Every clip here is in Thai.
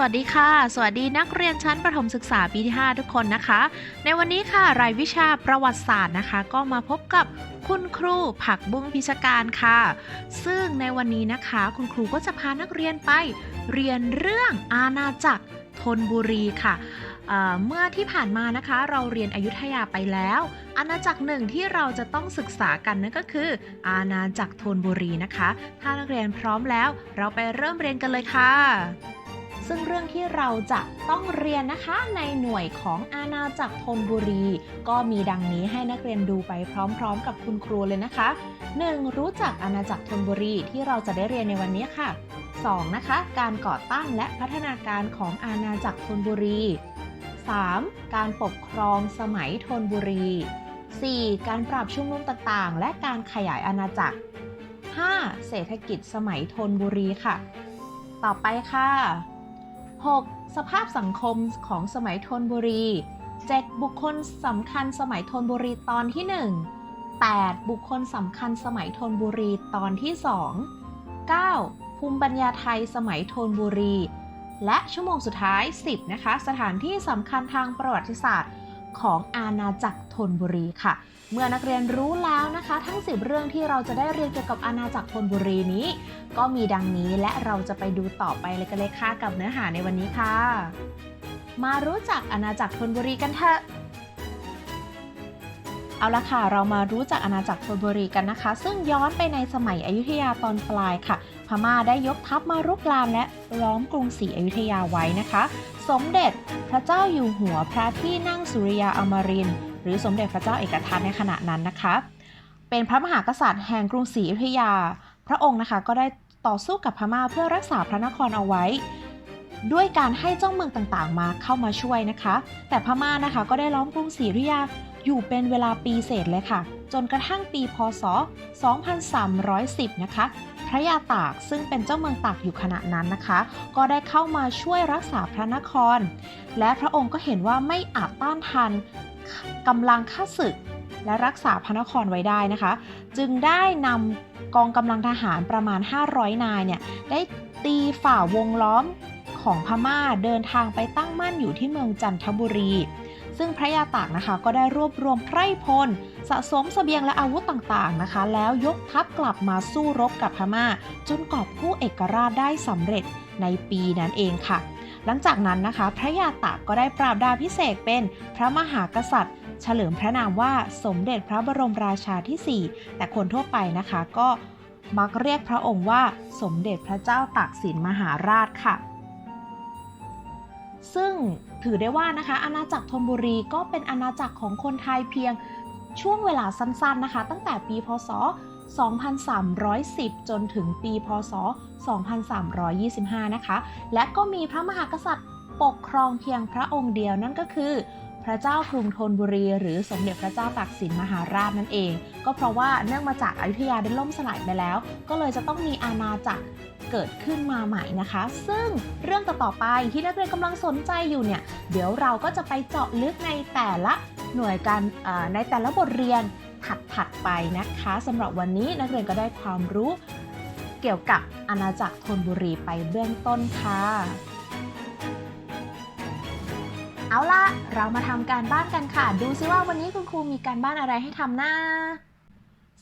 สวัสดีค่ะ สวัสดีนักเรียนชั้นประถมศึกษาปีที่ 5 ทุกคนนะคะ ในวันนี้ค่ะ รายวิชาประวัติศาสตร์นะคะ ก็มาพบกับคุณครูผักบุ้งพิชการค่ะ ซึ่งในวันนี้นะคะ คุณครูก็จะพานักเรียนไป เรียนเรื่องอาณาจักรธนบุรีค่ะเอ่อเมื่อที่ผ่านมานะคะเราเรียนอยุธยาไปแล้ว อาณาจักรหนึ่งที่เราจะต้องศึกษากันนั่นก็คือ อาณาจักรธนบุรีนะคะ ถ้านักเรียนพร้อมแล้ว เราไปเริ่มเรียนกันเลยค่ะ ซึ่งเรื่องที่เราจะต้องเรียนนะคะในหน่วยของอาณาจักรธนบุรี ก็มีดังนี้ให้นักเรียนดูไปพร้อมๆ กับคุณครูเลยนะคะ 1. รู้จักอาณาจักรธนบุรีที่เราจะได้เรียนในวันนี้ค่ะ 2. นะคะ การก่อตั้งและพัฒนาการของอาณาจักรธนบุรี 3. การปกครองสมัยธนบุรี 4. การปราบชุมนุมต่างๆ และการขยายอาณาจักร 5. เศรษฐกิจสมัยธนบุรีค่ะ ต่อไปค่ะ 6. สภาพสังคมของสมัยธนบุรี 7. บุคคลสำคัญสมัยธนบุรีตอนที่ 1 8. บุคคลสำคัญสมัยธนบุรีตอนที่ 2 9. ภูมิปัญญาไทยสมัยธนบุรี และชั่วโมงสุดท้าย 10 นะคะ สถานที่สำคัญทางประวัติศาสตร์ ของอาณาจักรธนบุรีค่ะ เมื่อนักเรียนรู้แล้วนะคะ ทั้ง 10 เรื่องที่เราจะได้เรียนเกี่ยวกับอาณาจักรธนบุรีนี้ ก็มีดังนี้และเราจะไปดูต่อไปเลยกันเลยค่ะกับเนื้อหาในวันนี้ค่ะ มารู้จักอาณาจักรธนบุรีกันเถอะ เอาละค่ะ เรามารู้จักอาณาจักรธนบุรีกันนะคะ ซึ่งย้อนไปในสมัยอยุธยาตอนปลายค่ะ พม่าได้ยกทัพมารุกรานและล้อมกรุงศรีอยุธยาไว้นะคะ สมเด็จพระเจ้าอยู่หัวพระที่นั่งสุริยาอมริน หรือสมเด็จพระเจ้าเอกทัตในขณะนั้นนะคะ เป็นพระมหากษัตริย์แห่งกรุงศรีอยุธยา พระองค์นะคะก็ได้ต่อสู้กับพม่าเพื่อรักษาพระนครเอาไว้ ด้วยการให้เจ้าเมืองต่างๆ มาเข้ามาช่วยนะคะ แต่พม่านะคะก็ได้ล้อมกรุงศรีอยุธยา อยู่เป็นเวลาปีเศษเลยค่ะ จนกระทั่งปีพศ 2310 นะคะ พระยาตากซึ่งเป็นเจ้าเมืองตากอยู่ขณะนั้นนะคะ ก็ได้เข้ามาช่วยรักษาพระนคร และพระองค์ก็เห็นว่าไม่อาจต้านทานกำลังข้าศึก และรักษาพระนครไว้ได้นะคะ จึงได้นำกองกำลังทหารประมาณ 500 นายเนี่ยได้ตีฝ่าวงล้อมของพม่าเดินทางไปตั้งมั่นอยู่ที่เมืองจันทบุรี ซึ่งพระยาตากนะคะก็ได้รวบรวมไพร่พล สะสมเสบียงและอาวุธต่างๆนะคะ แล้วยกทัพกลับมาสู้รบกับพม่า จนกอบกู้เอกราชได้สำเร็จในปีนั้นเองค่ะ หลังจากนั้นนะคะ พระยาตากก็ได้ปราบดาพิเศษเป็นพระมหากษัตริย์ เฉลิมพระนามว่าสมเด็จพระบรมราชาที่ 4 แต่คนทั่วไปนะคะก็มักเรียกพระองค์ว่าสมเด็จพระเจ้าตากสินมหาราชค่ะ ซึ่งถือได้ว่านะคะ อาณาจักรธนบุรีก็เป็นอาณาจักรของคนไทยเพียงช่วงเวลาสั้นๆนะคะ ตั้งแต่ปีพศ 2310 จนถึงปี พศ 2325 นะคะ และก็มีพระมหากษัตริย์ปกครองเพียงพระองค์เดียวนั่นก็คือ ระเจ้ากรุงธนบุรี หรือสมเด็จพระเจ้าตากสินมหาราชนั่นเอง ก็เพราะว่าเนื่องมาจากอยุธยาได้ล่มสลายไปแล้ว ก็เลยจะต้องมีอาณาจักรเกิดขึ้นมาใหม่นะคะ ซึ่งเรื่องต่อๆไปที่นักเรียนกำลังสนใจอยู่เนี่ย เดี๋ยวเราก็จะไปเจาะลึกในแต่ละหน่วยการในแต่ละบทเรียนถัดๆไปนะคะสำหรับวันนี้นักเรียนก็ได้ความรู้เกี่ยวกับอาณาจักรธนบุรีไปเบื้องต้นค่ะ เอาล่ะเรามาทำการบ้านกันค่ะ ดูซิว่าวันนี้คุณครูมีการบ้านอะไรให้ทำนะ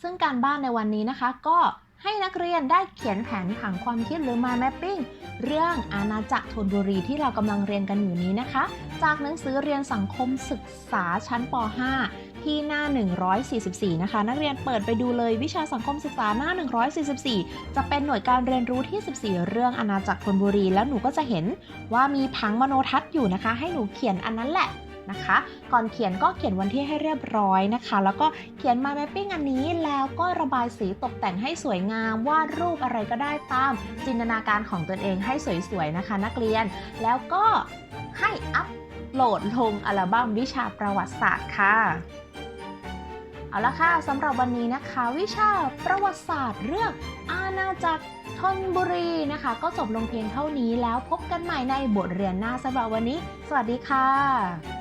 ซึ่งการบ้านในวันนี้นะคะ ก็ให้นักเรียนได้เขียนแผนผังความคิดหรือ mind mapping เรื่องอาณาจักรธนบุรีที่เรากำลังเรียนกันอยู่นี้นะคะ จากหนังสือเรียนสังคมศึกษาชั้นป .5 ที่หน้า 144 นะคะ นักเรียนเปิดไปดูเลยวิชาสังคมศึกษาหน้า 144 จะเป็นหน่วยการเรียนรู้ที่ 14 เรื่องอาณาจักรธนบุรี แล้วหนูก็จะเห็นว่ามีผังมโนทัศน์อยู่นะคะ ให้หนูเขียนอันนั้นแหละนะคะ ก่อนเขียนก็เขียนวันที่ให้เรียบร้อยนะคะ แล้วก็เขียน mind mapping อันนี้แล้วก็ระบายสีตกแต่งให้สวยงาม วาดรูปอะไรก็ได้ตามจินตนาการของตนเองให้สวยๆนะคะ นักเรียน แล้วก็ให้อัพโหลดลงอัลบั้มวิชาประวัติศาสตร์ค่ะ เอาละค่ะสำหรับวันนี้นะคะ วิชาประวัติศาสตร์เรื่องอาณาจักรธนบุรีนะคะ ก็จบลงเพียงเท่านี้แล้วพบกันใหม่ในบทเรียนหน้าสำหรับวันนี้ สวัสดีค่ะ